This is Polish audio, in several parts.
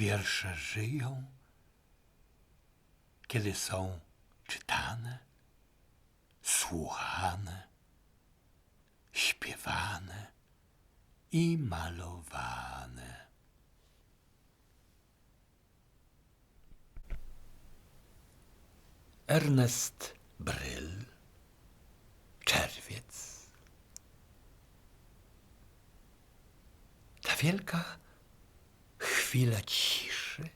wiersze żyją, kiedy są czytane, słuchane, śpiewane i malowane. Ernest Bryl Czerwiec Ta wielka chwila ciszy,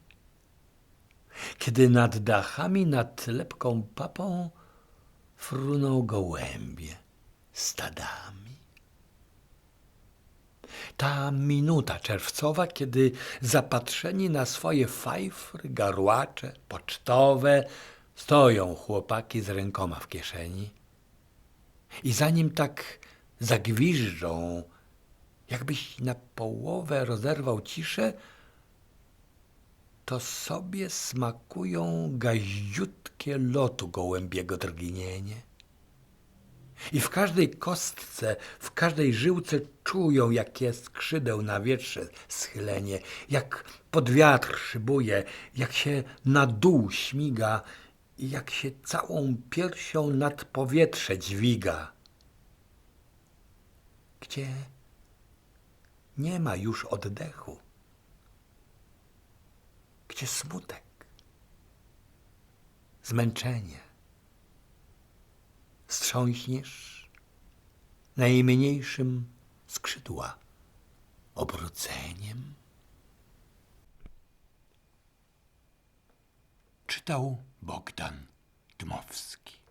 kiedy nad dachami, nad lepką papą fruną gołębie stadami. Ta minuta czerwcowa, kiedy zapatrzeni na swoje fajfry, garłacze, pocztowe, stoją chłopaki z rękoma w kieszeni. I zanim tak zagwiżdżą, jakbyś na połowę rozerwał ciszę, to sobie smakują gaździutkie lotu gołębiego drgnienie. I w każdej kostce, w każdej żyłce czują, jakie skrzydeł na wietrze schylenie, jak pod wiatr szybuje, jak się na dół śmiga i jak się całą piersią nad powietrze dźwiga. Gdzie nie ma już oddechu, gdzie smutek, zmęczenie. Strząśniesz najmniejszym skrzydła obróceniem. Czytał Bogdan Dmowski.